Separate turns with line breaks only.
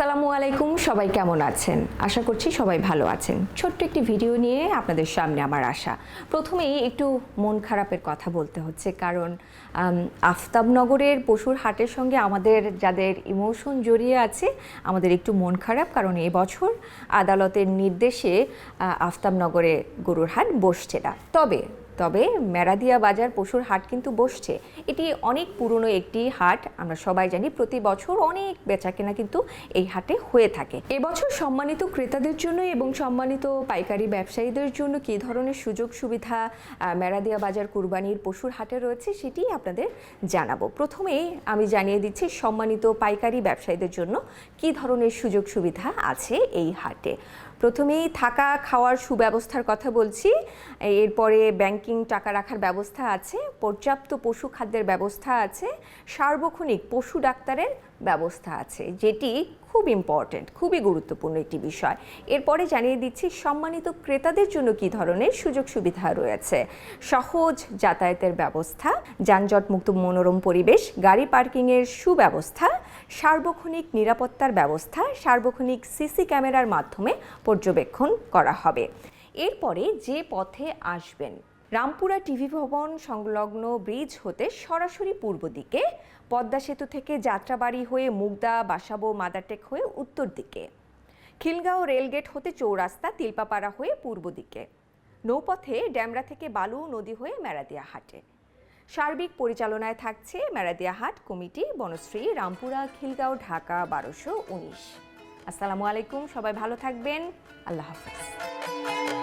আসসালামু আলাইকুম, সবাই কেমন আছেন? আশা করছি সবাই ভালো আছেন। ছোট্ট একটি ভিডিও নিয়ে আপনাদের সামনে আমার আশা। প্রথমেই একটু মন খারাপের কথা বলতে হচ্ছে, কারণ আফতাবনগরের পশুর হাটের সঙ্গে আমাদের যাদের ইমোশন জড়িয়ে আছে, আমাদের একটু মন খারাপ, কারণ এবছর আদালতের নির্দেশে আফতাবনগরে গরুর হাট বসছে না। তবে তবে মেরাদিয়া বাজার পশুর হাট কিন্তু বসছে। এটি অনেক পুরনো একটি হাট। আমরা সবাই জানি প্রতি বছর অনেক বেচাকেনা কিন্তু এই হাটে হয়ে থাকে। এবছর সম্মানিত ক্রেতাদের জন্য এবং সম্মানিত পাইকারি ব্যবসায়ীদের জন্য কী ধরনের সুযোগ সুবিধা মেরাদিয়া বাজার কুরবানির পশুর হাটে রয়েছে সেটি আপনাদের জানাব। প্রথমেই আমি জানিয়ে দিচ্ছি সম্মানিত পাইকারি ব্যবসায়ীদের জন্য কী ধরনের সুযোগ সুবিধা আছে এই হাটে। প্রথমেই থাকা খাওয়ার সুব্যবস্থার কথা বলছি। এরপরে ব্যাংকিং টাকা রাখার ব্যবস্থা আছে, পর্যাপ্ত পশু খাদ্যের ব্যবস্থা আছে, সার্বক্ষণিক পশু ডাক্তারের ব্যবস্থা আছে, যেটি খুব ইম্পর্ট্যান্ট খুবই গুরুত্বপূর্ণ একটি বিষয়। এরপরে জানিয়ে দিচ্ছি, সম্মানিত ক্রেতাদের জন্য কী ধরনের সুযোগ সুবিধা রয়েছে? সহজ যাতায়াতের ব্যবস্থা, যানজটমুক্ত মনোরম পরিবেশ, গাড়ি পার্কিংয়ের সুব্যবস্থা সার্বক্ষণিক নিরাপত্তার ব্যবস্থা, সার্বক্ষণিক সিসি ক্যামেরার মাধ্যমে পর্যবেক্ষণ করা হবে। এরপরে যে পথে আসবেন, রামপুরা টিভি ভবন সংলগ্ন ব্রিজ হতে সরাসরি পূর্ব দিকে, পদ্মা সেতু থেকে যাত্রাবাড়ি হয়ে মুগদা, বাসাবো, মাদারটেক হয়ে উত্তর দিকে, খিলগাঁও রেলগেট হতে চৌরাস্তা, তিলপাপাড়া হয়ে পূর্ব দিকে, নৌপথে ড্যামরা থেকে বালু নদী হয়ে মেরাদিয়া হাটে সার্বিক পরিচালনায় থাকছে মেরাদিয়া হাট, কমিটি, বনশ্রী, রামপুরা, খিলগাঁও, ঢাকা, বারোশো উনিশ। আসসালামু আলাইকুম, সবাই ভালো থাকবেন। আল্লাহ হাফিজ।